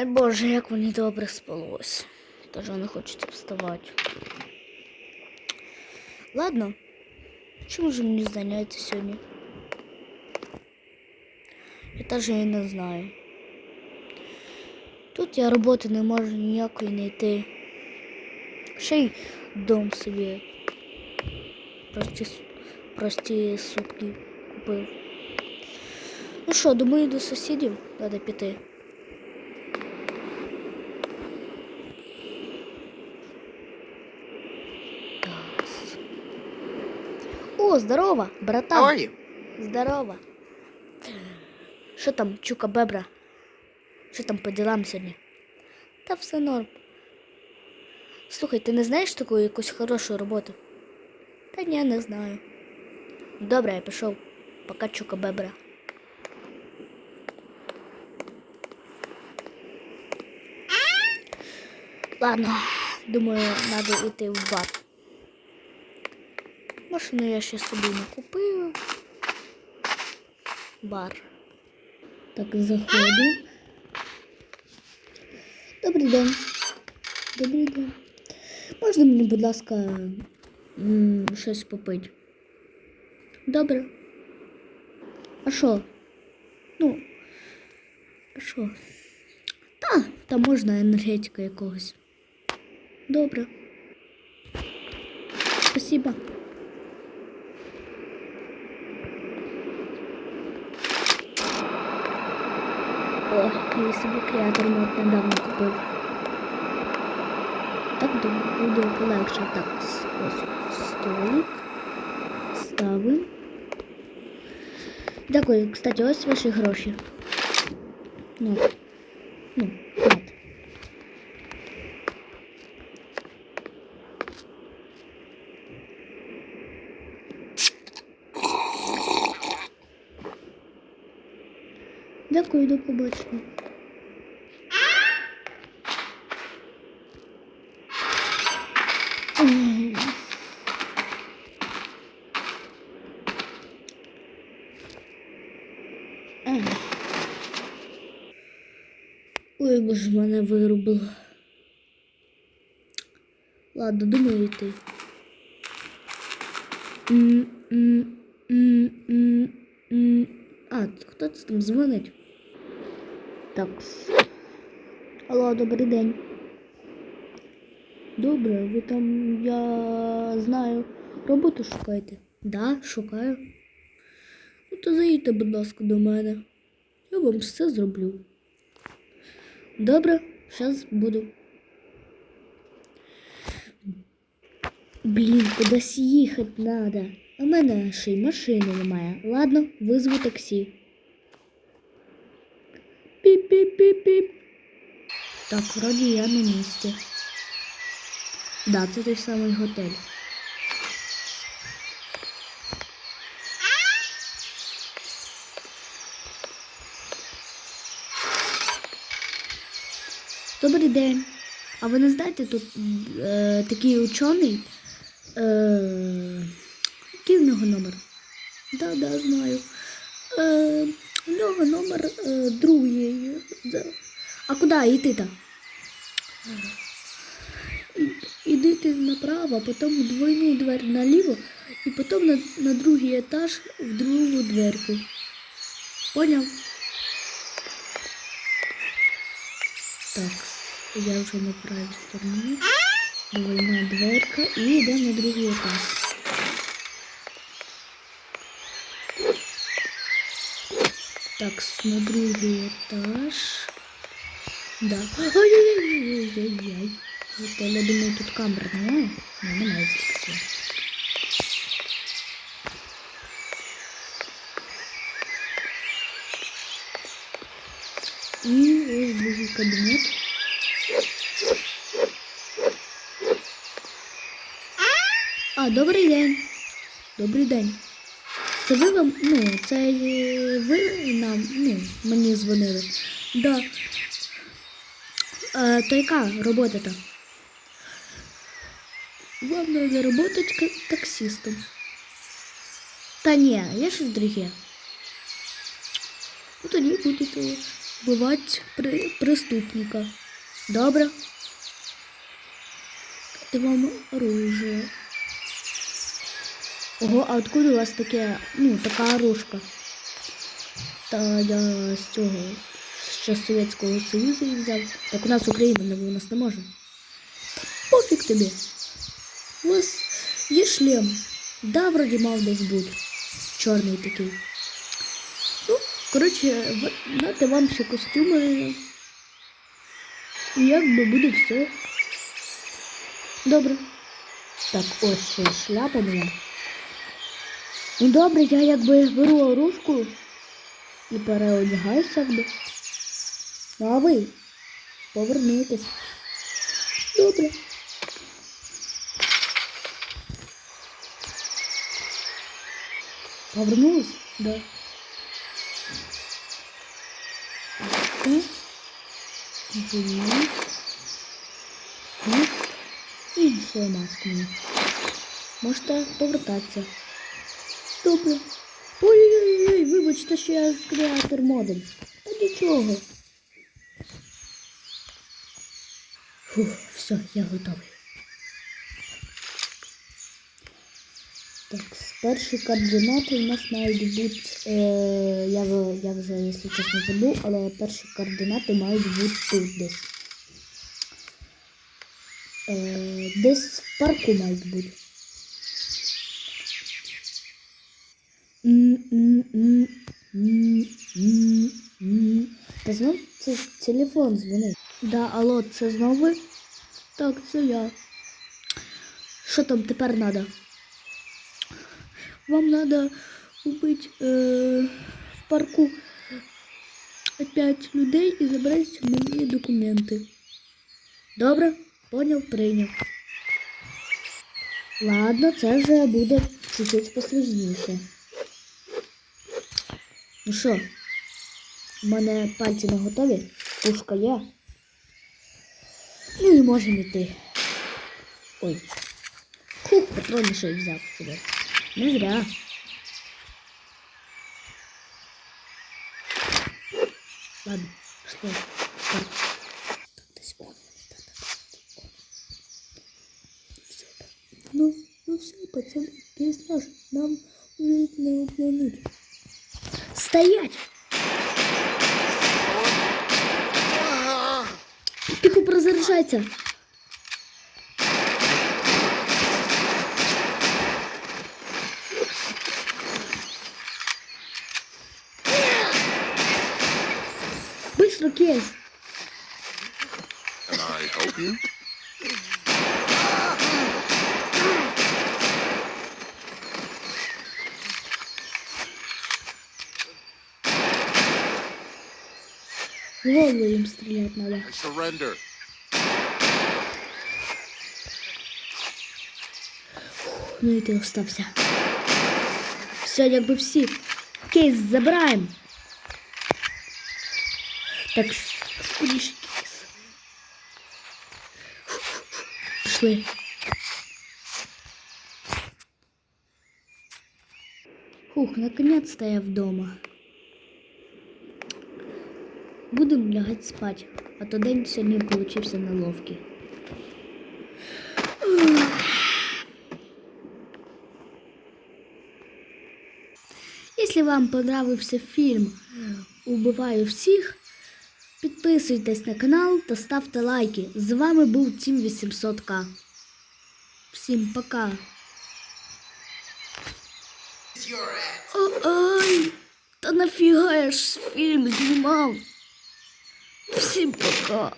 Ай боже, як мені добре спалось. Даже не хочеться вставати. Ладно. Чим же мені зайнятися сьогодні? Я теж і не знаю. Тут я роботи не можу ніякої знайти. Ще й дом собі. Прості, прості сутки купив. Ну що, думаю, до сусідів треба піти. Здорово, How братан. are you? Здорово. Що там, чука бебра? Що там по ділам сьогодні? Та все норм. Слухай, ти не знаєш таку якусь хорошу роботу? Та ні, не знаю. Добре, я пішов. Пока чука бебра. Ладно, думаю, треба йти в бар. Машину я ще собі не купила. Бар. Так, заходу. Добрий день. Добрий день. Можна мені, будь ласка, щось попити? Добре. А що? Ну, а що? Та, та можна енергетика якогось. Добре. Спасибо. О, я собі креатор мод недавно купив. Так думаю буде полегше. Так, ось столик. Ставим. Дякую, кстати, ось ваші гроші. Ну, ну, Дякую, до побачення. Ой, боже, мене вирубило. Ладно, думаю йти. А, хто це там дзвонить? Так. Алло, добрий день. Добре, ви там, я знаю, роботу шукаєте? Да, шукаю. Ну то заїдьте, будь ласка, до мене. Я вам все зроблю. Добре, зараз буду. Блін, кудись їхати треба. В мене ще й машини немає. Ладно, визву таксі. Піп-піп-піп-піп. Так, вроді я на місці. Да, це той самий готель. Добрий день. А ви не знаєте, тут е, такий учений? Е, який в нього номер? Да, да, знаю. Е, у нього номер е, другий. А куди йти-то? І- Ідите направо, потім двойну двері наліво, і потім на, на другий етаж в другу дверку. Поняв? Так, я вже на правій стороні. Двойна дверка і йдемо на другий етаж. Так, с- на другий этаж. Да. Ой-ой-ой-ой-ой-ой. Это, я думаю, тут камер немає. Ну, немає звідси. І ось другий кабінет. А, добрий день. Добрий день. Це ви вам, ну, це е, ви нам, ну, мені дзвонили. Да. А, то яка робота там? Вам треба працювати таксистом. Та ні, я щось друге. Ну тоді будете вбивати при... преступника. Добре? Це вам оружие. Ого, а откуда у вас таке, ну, така оружка? Та я з цього, ще з Совєтського Союзу їх взяв. Так у нас Україна не у нас не може. Та пофіг тобі. У вас є шлем. Да, вроді мав десь бути. Чорний такий. Ну, коротше, нате вам ще костюми. І якби буде все. Добре. Так, ось ще шляпа була. Ну добре, я якби беру оружку і переодягаюся якби. Ну а ви повернетесь. Добре. Повернулась? Да. Так. І ще маску. Можете повертатися. Добре. Ой-ой-ой, вибачте, що я креатор модем. Та нічого. Фух, все, я готовий. Так, перші координати у нас мають бути. Е, я, я вже, якщо чесно, забув, але перші координати мають бути тут десь. Е, десь в парку мають бути. Та знов це телефон дзвонить. Да, алло, це знову? Так, це я. Що там тепер треба? Вам надо убить э, в парку пять людей і забрати мої документи. Добре, поняв, прийняв. Ладно, це вже буде чуть-чуть посложніше. Ну що, у мене пальці не готові, пушка є. Ну і можемо йти. Ой. Хух, патрони ще взяв собі. Не зря. Ладно, пішли. Так. Ну, ну все, пацаны, наш. Нам не обмануть. Стоять! Тихо прозаряжайся. Быстро, Кейс. Can I help you? голову им стрелять надо. I surrender. Ну і ти остався. Все, якби всі. Кейс забираємо. Так, с- скоріше кейс. Пішли. Фух, наконец-то я вдома. Будем лягать спать, а то день сьогодні получився неловкий. Если вам понравився фільм Убиваю всіх, підписуйтесь на канал та ставте лайки. З вами був Тім 800К. Всім пока. Ой, та нафіга я ж фільм знімав. Всім пока.